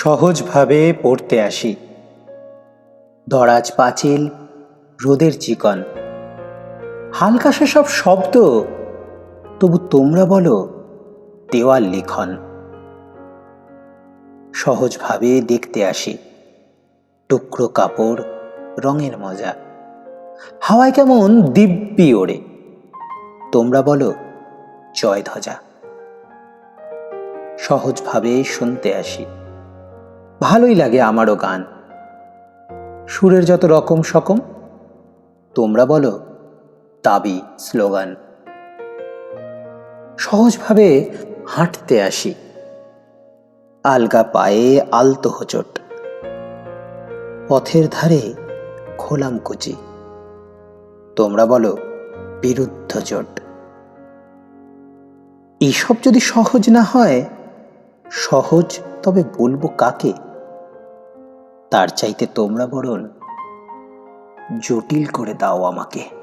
সহজভাবে পড়তে আসি। দরাজ পাঁচিল, রোদের চিকন। হালকা সব শব্দ, তবু তোমরা বলো, দেওয়াল লিখন। সহজভাবে দেখতে আসি। টুকরো কাপড়, রঙের মজা। হাওয়ায় কেমন দিব্যি ওড়ে। তোমরা বলো জয় ধ্বজা সহজভাবে শুনতে আসি। ভালোই লাগে আমারও গান। সুরের যত রকম সকম, তোমরা বলো দাবি স্লোগান। সহজভাবে হাঁটতে আসি। আলগা পায়ে আলতো হোচট। পথের ধারে খোলাম কুচি। তোমরা বলো, বিরুদ্ধ চোট। এইসব যদি সহজ না হয়, সহজ তবে বলব কাকে? তার চাইতে তোমরা বরং জটিল করে দাও আমাকে।